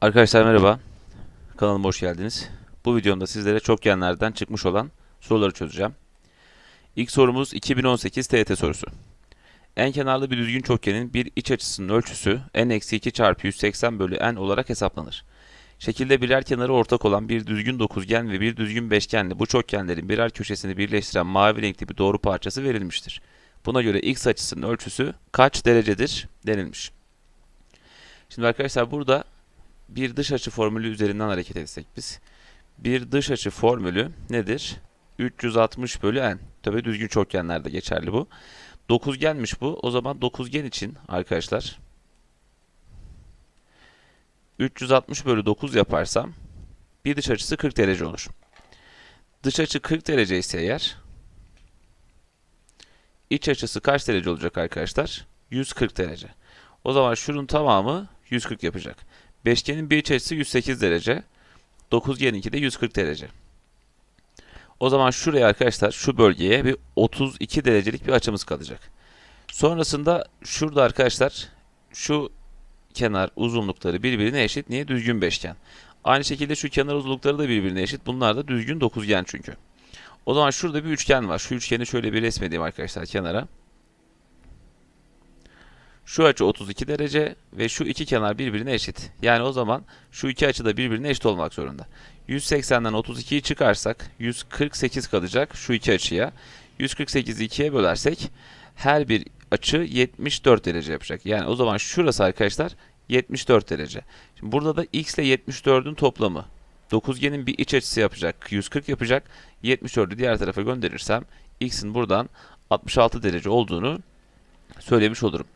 Arkadaşlar merhaba. Kanalıma hoş geldiniz. Bu videomda sizlere çokgenlerden çıkmış olan soruları çözeceğim. İlk sorumuz 2018 TYT sorusu. En kenarlı bir düzgün çokgenin bir iç açısının ölçüsü n-2 çarpı 180 bölü n olarak hesaplanır. Şekilde birer kenarı ortak olan bir düzgün dokuzgen ve bir düzgün beşgenli bu çokgenlerin birer köşesini birleştiren mavi renkli bir doğru parçası verilmiştir. Buna göre x açısının ölçüsü kaç derecedir denilmiş. Şimdi arkadaşlar burada bir dış açı formülü üzerinden hareket etsek biz. Bir dış açı formülü nedir? 360 bölü n. Tabi düzgün çokgenlerde geçerli bu. Dokuzgenmiş bu. O zaman dokuzgen için arkadaşlar 360 bölü 9 yaparsam bir dış açısı 40 derece olur. Dış açı 40 derece ise eğer iç açısı kaç derece olacak arkadaşlar? 140 derece. O zaman şunun tamamı 140 yapacak. Beşgenin bir iç açısı 108 derece. Dokuzgeninki de 140 derece. O zaman şuraya arkadaşlar şu bölgeye bir 32 derecelik bir açımız kalacak. Sonrasında şurada arkadaşlar şu kenar uzunlukları birbirine eşit. Niye? Düzgün beşgen. Aynı şekilde şu kenar uzunlukları da birbirine eşit. Bunlar da düzgün dokuzgen çünkü. O zaman şurada bir üçgen var. Şu üçgeni şöyle bir resmedeyim arkadaşlar kenara. Şu açı 32 derece ve şu iki kenar birbirine eşit. Yani o zaman şu iki açı da birbirine eşit olmak zorunda. 180'den 32'yi çıkarsak 148 kalacak şu iki açıya. 148'i ikiye bölersek her bir açı 74 derece yapacak. Yani o zaman şurası arkadaşlar 74 derece. Şimdi burada da x ile 74'ün toplamı. Dokuzgenin bir iç açısı yapacak. 140 yapacak. 74'ü diğer tarafa gönderirsem x'in buradan 66 derece olduğunu söylemiş olurum.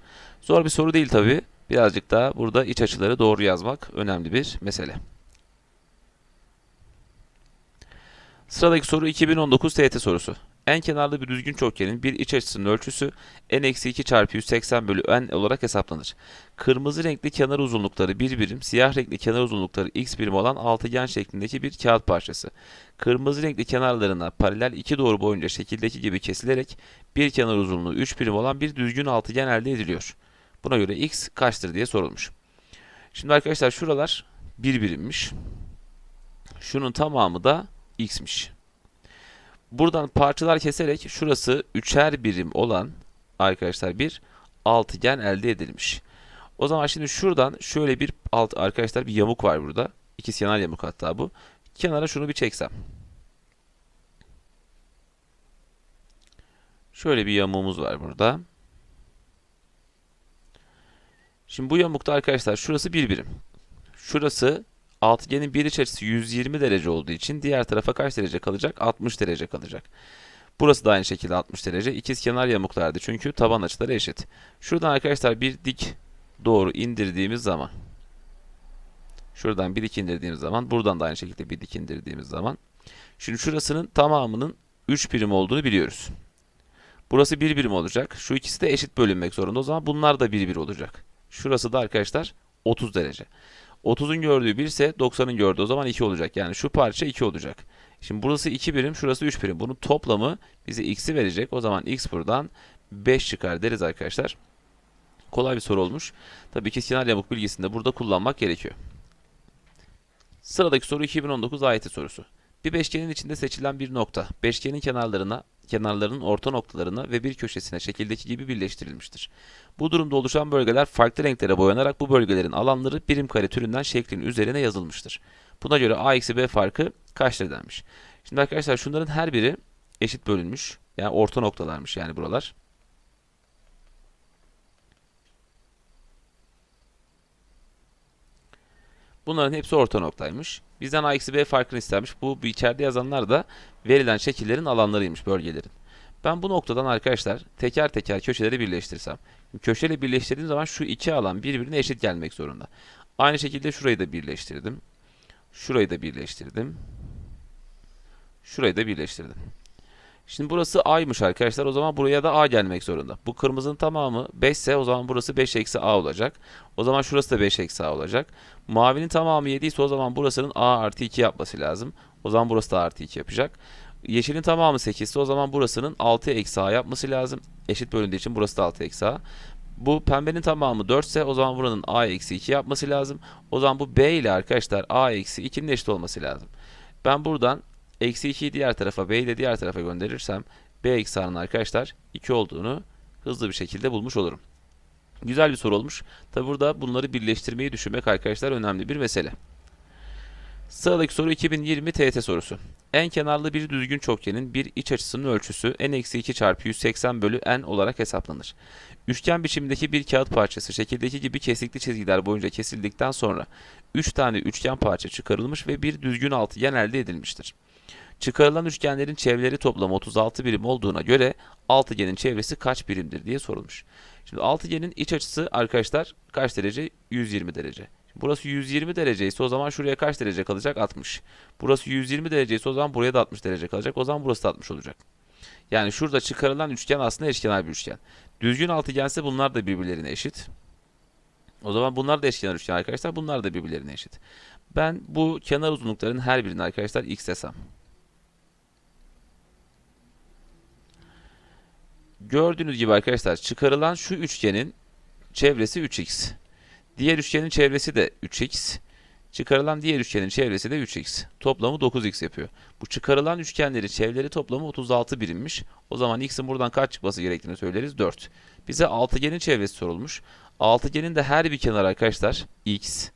Zor bir soru değil tabi. Birazcık daha burada iç açıları doğru yazmak önemli bir mesele. Sıradaki soru 2019 TYT sorusu. En kenarlı bir düzgün çokgenin bir iç açısının ölçüsü n-2 çarpı 180 bölü n olarak hesaplanır. Kırmızı renkli kenar uzunlukları bir birim, siyah renkli kenar uzunlukları x birim olan altıgen şeklindeki bir kağıt parçası. Kırmızı renkli kenarlarına paralel iki doğru boyunca şekildeki gibi kesilerek bir kenar uzunluğu 3 birim olan bir düzgün altıgen elde ediliyor. Buna göre x kaçtır diye sorulmuş. Şimdi arkadaşlar şuralar bir birimmiş. Şunun tamamı da x'miş. Buradan parçalar keserek şurası üçer birim olan arkadaşlar bir altıgen elde edilmiş. O zaman şimdi şuradan şöyle bir alt arkadaşlar bir yamuk var burada. İki kenar yamuk hatta bu. Kenara şunu bir çeksem. Şöyle bir yamuğumuz var burada. Şimdi bu yamukta arkadaşlar şurası bir birim. Şurası altıgenin bir iç açısı 120 derece olduğu için diğer tarafa kaç derece kalacak? 60 derece kalacak. Burası da aynı şekilde 60 derece. İkiz kenar yamuklardı çünkü taban açıları eşit. Şuradan arkadaşlar bir dik doğru indirdiğimiz zaman şuradan bir dik indirdiğimiz zaman buradan da aynı şekilde bir dik indirdiğimiz zaman şimdi şurasının tamamının 3 birim olduğunu biliyoruz. Burası 1 birim olacak. Şu ikisi de eşit bölünmek zorunda. O zaman bunlar da 1 1 olacak. Şurası da arkadaşlar 30 derece. 30'un gördüğü 1 ise 90'ın gördüğü o zaman 2 olacak. Yani şu parça 2 olacak. Şimdi burası 2 birim, şurası 3 birim. Bunun toplamı bize x'i verecek. O zaman x buradan 5 çıkar deriz arkadaşlar. Kolay bir soru olmuş. Tabii ki kenar yamuk bilgisini de burada kullanmak gerekiyor. Sıradaki soru 2019 AYT sorusu. Bir beşgenin içinde seçilen bir nokta, beşgenin kenarlarına, kenarlarının orta noktalarına ve bir köşesine şekildeki gibi birleştirilmiştir. Bu durumda oluşan bölgeler farklı renklere boyanarak bu bölgelerin alanları birim kare türünden şeklin üzerine yazılmıştır. Buna göre a eksi b farkı kaçtır denmiş. Şimdi arkadaşlar şunların her biri eşit bölünmüş. Yani orta noktalarmış yani buralar. Bunların hepsi orta noktaymış. Bizden a eksi b farkını istermiş. Bu, bu içeride yazanlar da verilen şekillerin alanlarıymış bölgelerin. Ben bu noktadan arkadaşlar teker teker köşeleri birleştirsem. Köşeyle birleştirdiğim zaman şu iki alan birbirine eşit gelmek zorunda. Aynı şekilde şurayı da birleştirdim. Şurayı da birleştirdim. Şurayı da birleştirdim. Şimdi burası A'ymış arkadaşlar. O zaman buraya da A gelmek zorunda. Bu kırmızının tamamı 5 ise o zaman burası 5 eksi A olacak. O zaman şurası da 5 eksi A olacak. Mavinin tamamı 7 ise o zaman burasının A artı 2 yapması lazım. O zaman burası da artı 2 yapacak. Yeşilin tamamı 8 ise o zaman burasının 6 eksi A yapması lazım. Eşit bölündüğü için burası da 6 eksi A. Bu pembenin tamamı 4 ise o zaman buranın a eksi 2 yapması lazım. O zaman bu b ile arkadaşlar a eksi 2'nin eşit olması lazım. Ben buradan eksi 2'yi diğer tarafa b'yi de diğer tarafa gönderirsem b eksi a'nın arkadaşlar 2 olduğunu hızlı bir şekilde bulmuş olurum. Güzel bir soru olmuş. Tabi burada bunları birleştirmeyi düşünmek arkadaşlar önemli bir mesele. Sıradaki soru 2020 TET sorusu. En kenarlı bir düzgün çokgenin bir iç açısının ölçüsü n-2 çarpı 180 bölü n olarak hesaplanır. Üçgen biçimindeki bir kağıt parçası şekildeki gibi kesikli çizgiler boyunca kesildikten sonra 3 tane üçgen parça çıkarılmış ve bir düzgün altıgen elde edilmiştir. Çıkarılan üçgenlerin çevreleri toplamı 36 birim olduğuna göre altıgenin çevresi kaç birimdir diye sorulmuş. Şimdi altıgenin iç açısı arkadaşlar kaç derece? 120 derece. Burası 120 derece ise o zaman şuraya kaç derece kalacak? 60. Burası 120 derece ise o zaman buraya da 60 derece kalacak. O zaman burası da 60 olacak. Yani şurada çıkarılan üçgen aslında eşkenar bir üçgen. Düzgün altıgense bunlar da birbirlerine eşit. O zaman bunlar da eşkenar üçgen arkadaşlar. Bunlar da birbirlerine eşit. Ben bu kenar uzunlukların her birini arkadaşlar x desem. Gördüğünüz gibi arkadaşlar çıkarılan şu üçgenin çevresi 3x. Diğer üçgenin çevresi de 3x. Çıkarılan diğer üçgenin çevresi de 3x. Toplamı 9x yapıyor. Bu çıkarılan üçgenleri çevreleri toplamı 36 birimmiş. O zaman x'in buradan kaç çıkması gerektiğini söyleriz 4. Bize altıgenin çevresi sorulmuş. Altıgenin de her bir kenarı arkadaşlar x.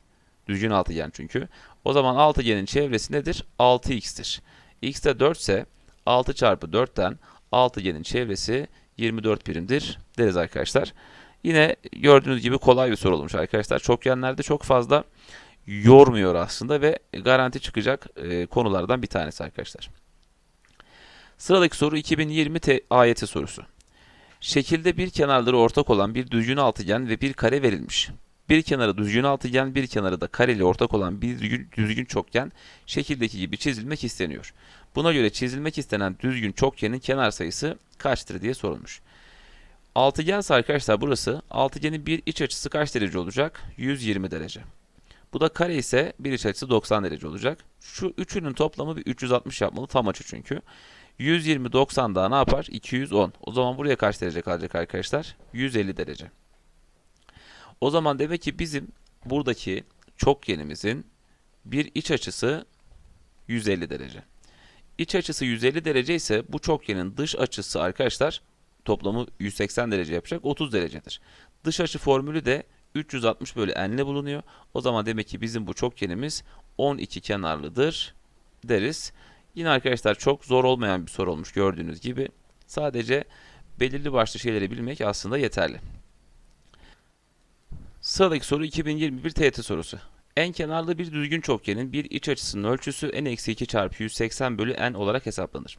Düzgün altıgen çünkü. O zaman altıgenin çevresi nedir? 6x'tir. x de 4 ise 6 çarpı 4'ten altıgenin çevresi 24 birimdir deriz arkadaşlar. Yine gördüğünüz gibi kolay bir soru olmuş arkadaşlar. Çokgenlerde çok fazla yormuyor aslında ve garanti çıkacak e, konulardan bir tanesi arkadaşlar. Sıradaki soru 2020 te AYT sorusu. Şekilde bir kenarları ortak olan bir düzgün altıgen ve bir kare verilmiş. Bir kenarı düzgün altıgen, bir kenarı da kareli ortak olan bir düzgün, düzgün çokgen şekildeki gibi çizilmek isteniyor. Buna göre çizilmek istenen düzgün çokgenin kenar sayısı kaçtır diye sorulmuş. Altıgense arkadaşlar burası altıgenin bir iç açısı kaç derece olacak? 120 derece. Bu da kare ise bir iç açısı 90 derece olacak. Şu üçünün toplamı bir 360 yapmalı tam açı çünkü. 120 90 daha ne yapar? 210. O zaman buraya kaç derece kalacak arkadaşlar? 150 derece. O zaman demek ki bizim buradaki çokgenimizin bir iç açısı 150 derece. İç açısı 150 derece ise bu çokgenin dış açısı arkadaşlar toplamı 180 derece yapacak 30 derecedir. Dış açı formülü de 360 bölü n ile bulunuyor. O zaman demek ki bizim bu çokgenimiz 12 kenarlıdır deriz. Yine arkadaşlar çok zor olmayan bir soru olmuş gördüğünüz gibi. Sadece belirli başlı şeyleri bilmek aslında yeterli. Sıradaki soru 2021 TYT sorusu. En kenarlı bir düzgün çokgenin bir iç açısının ölçüsü n-2 çarpı 180 bölü n olarak hesaplanır.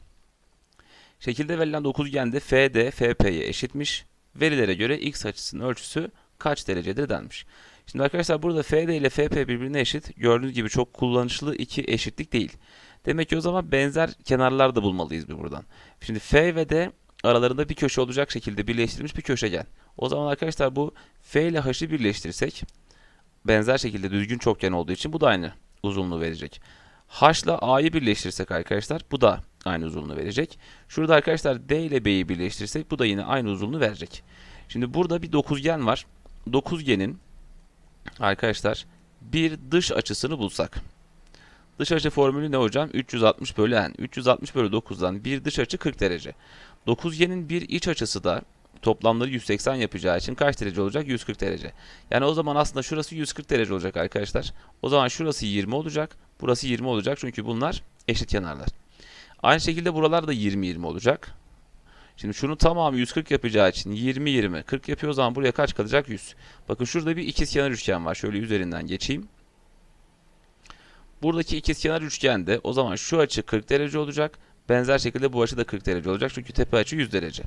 Şekilde verilen dokuzgende FD FP'ye eşitmiş. Verilere göre x açısının ölçüsü kaç derecedir denmiş. Şimdi arkadaşlar burada FD ile FP birbirine eşit. Gördüğünüz gibi çok kullanışlı iki eşitlik değil. Demek ki o zaman benzer kenarlar da bulmalıyız bir buradan. Şimdi F ve D aralarında bir köşe olacak şekilde birleştirilmiş bir köşegen. O zaman arkadaşlar bu F ile H'ı birleştirirsek benzer şekilde düzgün çokgen olduğu için bu da aynı uzunluğu verecek. H ile A'yı birleştirirsek arkadaşlar bu da aynı uzunluğu verecek. Şurada arkadaşlar D ile B'yi birleştirirsek bu da yine aynı uzunluğu verecek. Şimdi burada bir dokuzgen var. Dokuzgenin arkadaşlar bir dış açısını bulsak. Dış açı formülü ne hocam? 360 bölü n. 360 bölü 9'dan bir dış açı 40 derece. Dokuzgenin bir iç açısı da toplamları 180 yapacağı için kaç derece olacak? 140 derece. Yani o zaman aslında şurası 140 derece olacak arkadaşlar. O zaman şurası 20 olacak. Burası 20 olacak çünkü bunlar eşit kenarlar. Aynı şekilde buralar da 20-20 olacak. Şimdi şunu tamamı 140 yapacağı için 20-20 40 yapıyor o zaman buraya kaç kalacak? 100. Bakın şurada bir ikizkenar üçgen var. Şöyle üzerinden geçeyim. Buradaki ikizkenar üçgende o zaman şu açı 40 derece olacak. Benzer şekilde bu açı da 40 derece olacak. Çünkü tepe açı 100 derece.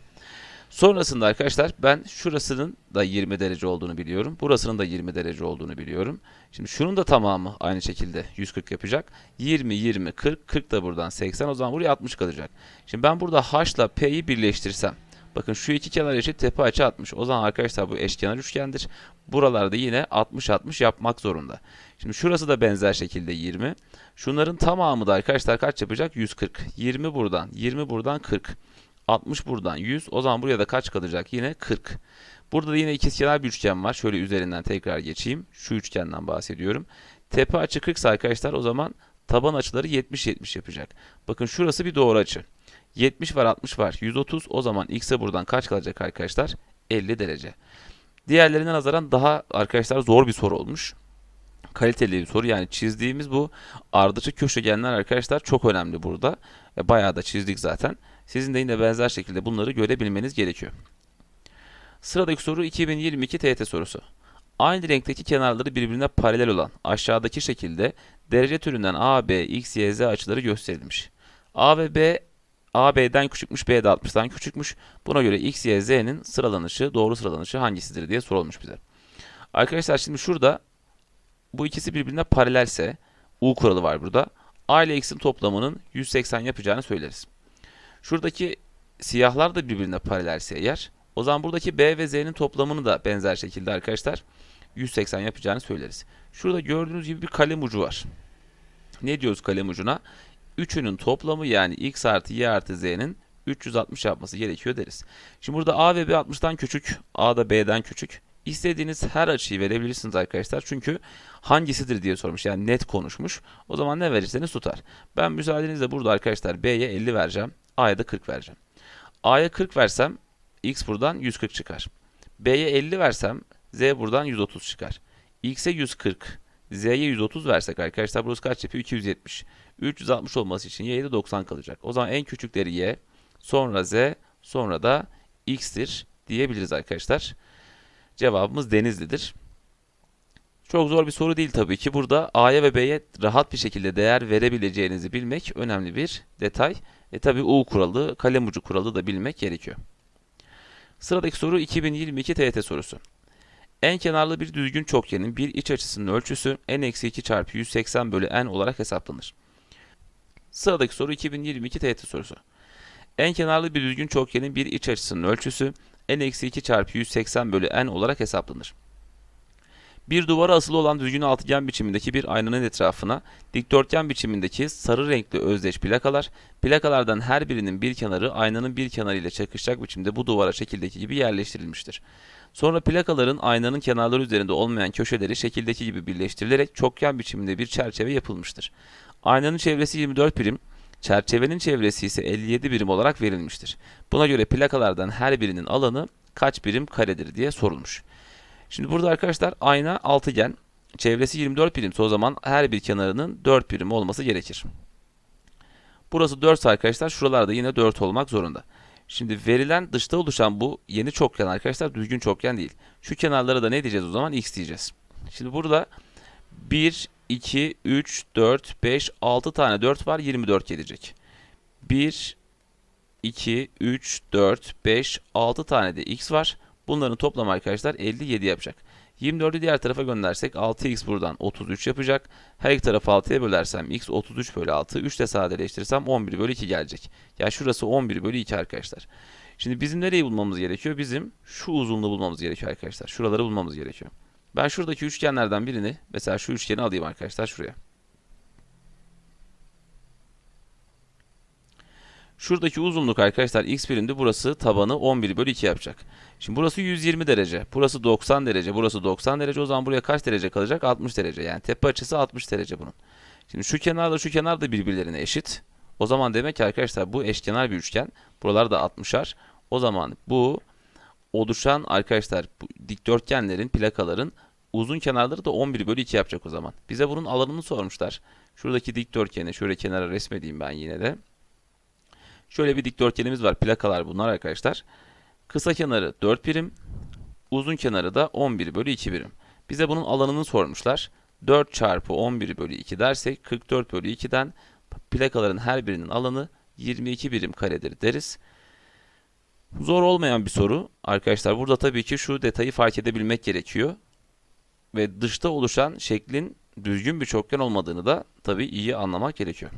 Sonrasında arkadaşlar ben şurasının da 20 derece olduğunu biliyorum. Burasının da 20 derece olduğunu biliyorum. Şimdi şunun da tamamı aynı şekilde 140 yapacak. 20, 20, 40, 40 da buradan 80. O zaman buraya 60 kalacak. Şimdi ben burada H ile P'yi birleştirsem. Bakın şu iki kenar eşit tepe açı 60. O zaman arkadaşlar bu eşkenar üçgendir. Buralarda yine 60-60 yapmak zorunda. Şimdi şurası da benzer şekilde 20. Şunların tamamı da arkadaşlar kaç yapacak? 140. 20 buradan, 20 buradan 40. 60 buradan 100. O zaman buraya da kaç kalacak? Yine 40. Burada da yine ikizkenar bir üçgen var. Şöyle üzerinden tekrar geçeyim. Şu üçgenden bahsediyorum. Tepe açı 40 ise arkadaşlar o zaman taban açıları 70-70 yapacak. Bakın şurası bir doğru açı. 70 var 60 var 130 o zaman x'e buradan kaç kalacak arkadaşlar? 50 derece. Diğerlerine nazaran daha arkadaşlar zor bir soru olmuş. Kaliteli bir soru yani çizdiğimiz bu ardışık köşegenler arkadaşlar çok önemli burada. E, bayağı da çizdik zaten. Sizin de yine benzer şekilde bunları görebilmeniz gerekiyor. Sıradaki soru 2022 TET sorusu. Aynı renkteki kenarları birbirine paralel olan aşağıdaki şekilde derece türünden A, B, X, Y, Z açıları gösterilmiş. A ve B, A B'den küçükmüş, B de 60'tan küçükmüş. Buna göre X, Y, Z'nin sıralanışı, doğru sıralanışı hangisidir diye sorulmuş bize. Arkadaşlar şimdi şurada bu ikisi birbirine paralelse U kuralı var burada. A ile X'in toplamının 180 yapacağını söyleriz. Şuradaki siyahlar da birbirine paralelse eğer o zaman buradaki B ve Z'nin toplamını da benzer şekilde arkadaşlar 180 yapacağını söyleriz. Şurada gördüğünüz gibi bir kalem ucu var. Ne diyoruz kalem ucuna? Üçünün toplamı yani x artı y artı z'nin 360 yapması gerekiyor deriz. Şimdi burada a ve b 60'tan küçük, a da b'den küçük. İstediğiniz her açıyı verebilirsiniz arkadaşlar. Çünkü hangisidir diye sormuş. Yani net konuşmuş. O zaman ne verirseniz tutar. Ben müsaadenizle burada arkadaşlar b'ye 50 vereceğim. A'ya da 40 vereceğim. a'ya 40 versem x buradan 140 çıkar. b'ye 50 versem z buradan 130 çıkar. x'e 140, z'ye 130 versek arkadaşlar burası kaç yapıyor? 270. 360 olması için y'ye de 90 kalacak. O zaman en küçükleri y, sonra z, sonra da x'tir diyebiliriz arkadaşlar. Cevabımız Denizli'dir. Çok zor bir soru değil tabii ki. Burada A'ya ve B'ye rahat bir şekilde değer verebileceğinizi bilmek önemli bir detay. E tabii U kuralı, kalem ucu kuralı da bilmek gerekiyor. Sıradaki soru 2022 TYT sorusu. En kenarlı bir düzgün çokgenin bir iç açısının ölçüsü n-2 çarpı 180 bölü n olarak hesaplanır. Sıradaki soru 2022 TYT sorusu. En kenarlı bir düzgün çokgenin bir iç açısının ölçüsü n-2 çarpı 180 bölü n olarak hesaplanır. Bir duvara asılı olan düzgün altıgen biçimindeki bir aynanın etrafına dikdörtgen biçimindeki sarı renkli özdeş plakalar, plakalardan her birinin bir kenarı aynanın bir kenarı ile çakışacak biçimde bu duvara şekildeki gibi yerleştirilmiştir. Sonra plakaların aynanın kenarları üzerinde olmayan köşeleri şekildeki gibi birleştirilerek çokgen biçiminde bir çerçeve yapılmıştır. Aynanın çevresi 24 birim, çerçevenin çevresi ise 57 birim olarak verilmiştir. Buna göre plakalardan her birinin alanı kaç birim karedir diye sorulmuş. Şimdi burada arkadaşlar ayna altıgen, çevresi 24 birimse o zaman her bir kenarının 4 birim olması gerekir. Burası 4 arkadaşlar, şuralarda yine 4 olmak zorunda. Şimdi verilen dışta oluşan bu yeni çokgen arkadaşlar düzgün çokgen değil. Şu kenarlara da ne diyeceğiz o zaman? X diyeceğiz. Şimdi burada 1, 2, 3, 4, 5, 6 tane 4 var 24 gelecek. 1, 2, 3, 4, 5, 6 tane de x var. Bunların toplamı arkadaşlar 57 yapacak. 24'ü diğer tarafa göndersek 6x buradan 33 yapacak. Her iki tarafı 6'ya bölersem x 33 bölü 6. 3 de sadeleştirirsem 11 bölü 2 gelecek. Yani şurası 11 bölü 2 arkadaşlar. Şimdi bizim nereyi bulmamız gerekiyor? Bizim şu uzunluğu bulmamız gerekiyor arkadaşlar. Şuraları bulmamız gerekiyor. Ben şuradaki üçgenlerden birini mesela şu üçgeni alayım arkadaşlar şuraya. Şuradaki uzunluk arkadaşlar x birimdi. Burası tabanı 11 bölü 2 yapacak. Şimdi burası 120 derece. Burası 90 derece. Burası 90 derece. O zaman buraya kaç derece kalacak? 60 derece. Yani tepe açısı 60 derece bunun. Şimdi şu kenarla şu kenar da birbirlerine eşit. O zaman demek ki arkadaşlar bu eşkenar bir üçgen. Buralar da 60'ar. O zaman bu oluşan arkadaşlar bu dikdörtgenlerin, plakaların uzun kenarları da 11 bölü 2 yapacak o zaman. Bize bunun alanını sormuşlar. Şuradaki dikdörtgeni şöyle kenara resmedeyim ben yine de. Şöyle bir dikdörtgenimiz var. Plakalar bunlar arkadaşlar. Kısa kenarı 4 birim. Uzun kenarı da 11 bölü 2 birim. Bize bunun alanını sormuşlar. 4 çarpı 11 bölü 2 dersek 44 bölü 2'den plakaların her birinin alanı 22 birim karedir deriz. Zor olmayan bir soru. Arkadaşlar burada tabii ki şu detayı fark edebilmek gerekiyor. Ve dışta oluşan şeklin düzgün bir çokgen olmadığını da tabii iyi anlamak gerekiyor.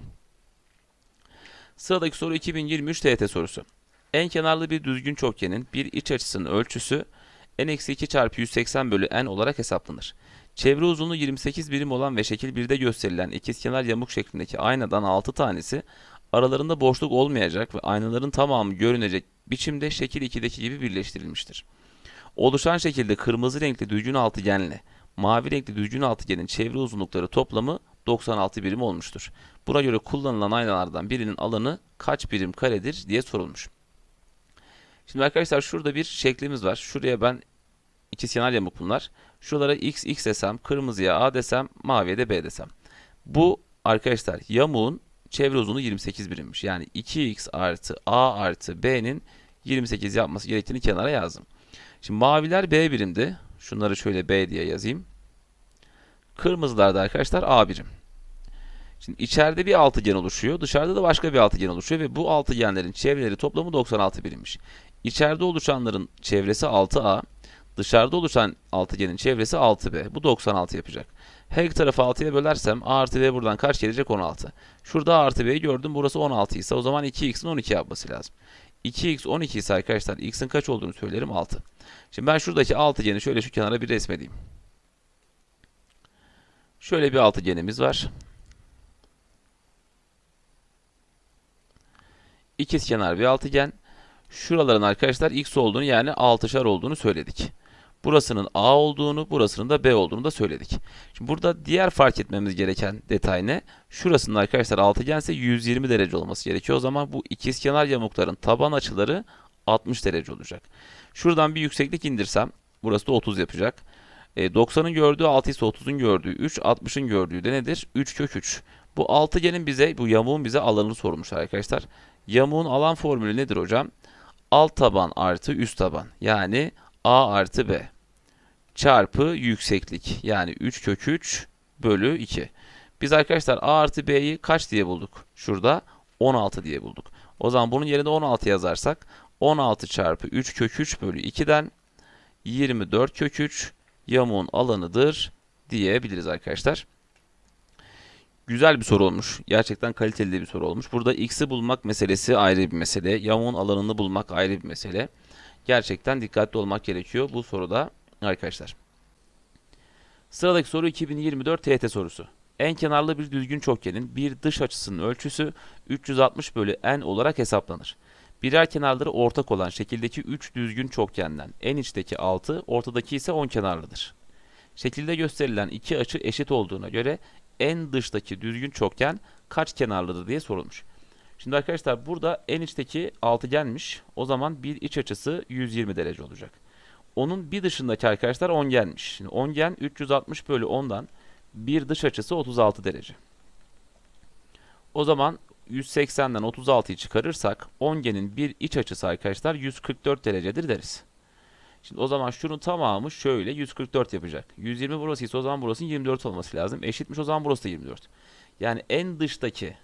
Sıradaki soru 2023 TYT sorusu. En kenarlı bir düzgün çokgenin bir iç açısının ölçüsü n-2 çarpı 180 bölü n olarak hesaplanır. Çevre uzunluğu 28 birim olan ve şekil 1'de gösterilen ikizkenar yamuk şeklindeki aynadan 6 tanesi aralarında boşluk olmayacak ve aynaların tamamı görünecek biçimde şekil 2'deki gibi birleştirilmiştir. Oluşan şekilde kırmızı renkli düzgün altıgenle mavi renkli düzgün altıgenin çevre uzunlukları toplamı 96 birim olmuştur. Buna göre kullanılan aynalardan birinin alanı kaç birim karedir diye sorulmuş. Şimdi arkadaşlar şurada bir şeklimiz var. Şuraya ben ikizkenar yamuk bunlar. Şuralara x x desem, kırmızıya a desem, maviye de b desem. Bu arkadaşlar yamuğun çevre uzunluğu 28 birimmiş. Yani 2x artı a artı b'nin 28 yapması gerektiğini kenara yazdım. Şimdi maviler b birimdi. Şunları şöyle b diye yazayım. Kırmızılar da arkadaşlar a birim. Şimdi içeride bir altıgen oluşuyor. Dışarıda da başka bir altıgen oluşuyor ve bu altıgenlerin çevreleri toplamı 96 birimmiş. İçeride oluşanların çevresi 6a, dışarıda oluşan altıgenin çevresi 6b. Bu 96 yapacak. Her iki tarafı 6'ya bölersem a artı b buradan kaç gelecek? 16. Şurada a artı b'yi gördüm. Burası 16 ise o zaman 2x'in 12 yapması lazım. 2x 12 ise arkadaşlar x'in kaç olduğunu söylerim 6. Şimdi ben şuradaki altıgeni şöyle şu kenara bir resmedeyim. Şöyle bir altıgenimiz var. İkizkenar bir altıgen. Şuraların arkadaşlar x olduğunu yani 6'şar olduğunu söyledik. Burasının a olduğunu, burasının da b olduğunu da söyledik. Şimdi burada diğer fark etmemiz gereken detay ne? Şurasının arkadaşlar altıgense 120 derece olması gerekiyor. O zaman bu ikizkenar yamukların taban açıları 60 derece olacak. Şuradan bir yükseklik indirsem burası da 30 yapacak. E, 90'ın gördüğü 6 ise 30'un gördüğü 3, 60'ın gördüğü de nedir? 3 kök 3. Bu altıgenin bize, bu yamuğun bize alanını sormuşlar arkadaşlar. Yamuğun alan formülü nedir hocam? Alt taban artı üst taban. Yani a artı b çarpı yükseklik. Yani 3 kök 3 bölü 2. Biz arkadaşlar a artı b'yi kaç diye bulduk? Şurada 16 diye bulduk. O zaman bunun yerine 16 yazarsak 16 çarpı 3 kök 3 bölü 2'den 24 kök 3 yamuğun alanıdır diyebiliriz arkadaşlar. Güzel bir soru olmuş. Gerçekten kaliteli bir soru olmuş. Burada x'i bulmak meselesi ayrı bir mesele. Yamuğun alanını bulmak ayrı bir mesele. Gerçekten dikkatli olmak gerekiyor bu soruda arkadaşlar. Sıradaki soru 2024 TYT sorusu. En kenarlı bir düzgün çokgenin bir dış açısının ölçüsü 360 bölü n olarak hesaplanır. Birer kenarları ortak olan şekildeki 3 düzgün çokgenden en içteki 6, ortadaki ise 10 kenarlıdır. Şekilde gösterilen iki açı eşit olduğuna göre en dıştaki düzgün çokgen kaç kenarlıdır diye sorulmuş. Şimdi arkadaşlar burada en içteki altıgenmiş. O zaman bir iç açısı 120 derece olacak. Onun bir dışındaki arkadaşlar ongenmiş. Şimdi ongen 360 bölü 10'dan bir dış açısı 36 derece. O zaman 180'den 36'yı çıkarırsak ongenin bir iç açısı arkadaşlar 144 derecedir deriz. Şimdi o zaman şunun tamamı şöyle 144 yapacak. 120 burası ise o zaman burasının 24 olması lazım. Eşitmiş o zaman burası da 24. Yani en dıştaki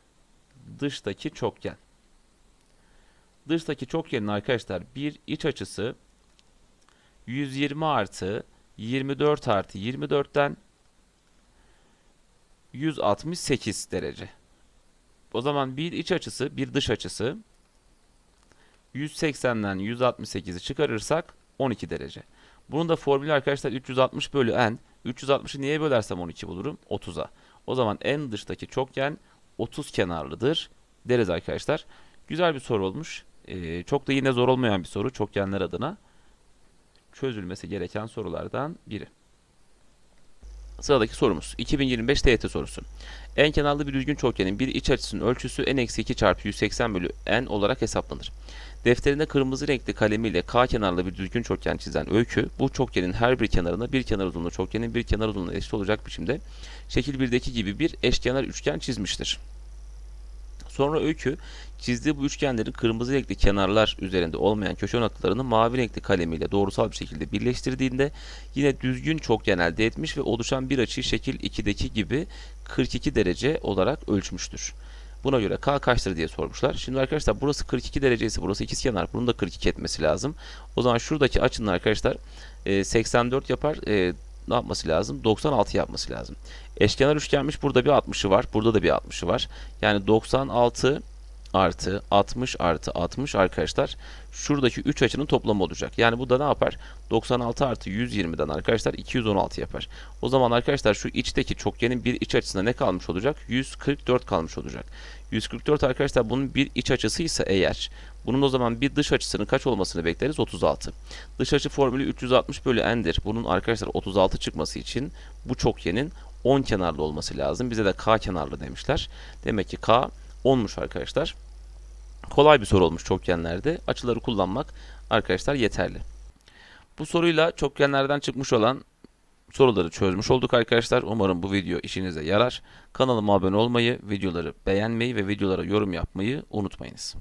dıştaki çokgen. Dıştaki çokgenin arkadaşlar bir iç açısı 120 artı 24 artı 24'ten 168 derece. O zaman bir iç açısı, bir dış açısı 180'den 168'i çıkarırsak 12 derece. Bunun da formülü arkadaşlar 360 bölü n. 360'ı niye bölersem 12 bulurum? 30'a. O zaman en dıştaki çokgen 30 kenarlıdır deriz arkadaşlar. Güzel bir soru olmuş. Ee, çok da yine zor olmayan bir soru çokgenler adına. Çözülmesi gereken sorulardan biri. Sıradaki sorumuz 2025 TYT sorusu. En kenarlı bir düzgün çokgenin bir iç açısının ölçüsü n-2 çarpı 180 bölü n olarak hesaplanır. Defterinde kırmızı renkli kalemiyle K kenarlı bir düzgün çokgen çizen Öykü, bu çokgenin her bir kenarına bir kenar uzunluğu çokgenin bir kenar uzunluğuna eşit olacak biçimde şekil 1'deki gibi bir eşkenar üçgen çizmiştir. Sonra Öykü çizdiği bu üçgenlerin kırmızı renkli kenarlar üzerinde olmayan köşe noktalarını mavi renkli kalemiyle doğrusal bir şekilde birleştirdiğinde yine düzgün çokgen elde etmiş ve oluşan bir açıyı şekil 2'deki gibi 42 derece olarak ölçmüştür. Buna göre K kaçtır diye sormuşlar. Şimdi arkadaşlar burası 42 derece ise burası ikizkenar. Bunun da 42 etmesi lazım. O zaman şuradaki açının arkadaşlar 84 yapar. Ne yapması lazım? 96 yapması lazım. Eşkenar üçgenmiş. Burada bir 60'ı var. Burada da bir 60'ı var. Yani 96 artı 60 artı 60 arkadaşlar şuradaki 3 açının toplamı olacak. Yani bu da ne yapar? 96 artı 120'den arkadaşlar 216 yapar. O zaman arkadaşlar şu içteki çokgenin bir iç açısında ne kalmış olacak? 144 kalmış olacak. 144 arkadaşlar bunun bir iç açısı ise eğer bunun o zaman bir dış açısının kaç olmasını bekleriz? 36. Dış açı formülü 360 bölü n'dir. Bunun arkadaşlar 36 çıkması için bu çokgenin 10 kenarlı olması lazım. Bize de k kenarlı demişler. Demek ki k 10'muş arkadaşlar. Kolay bir soru olmuş çokgenlerde. Açıları kullanmak arkadaşlar yeterli. Bu soruyla çokgenlerden çıkmış olan soruları çözmüş olduk arkadaşlar. Umarım bu video işinize yarar. Kanalıma abone olmayı, videoları beğenmeyi ve videolara yorum yapmayı unutmayınız.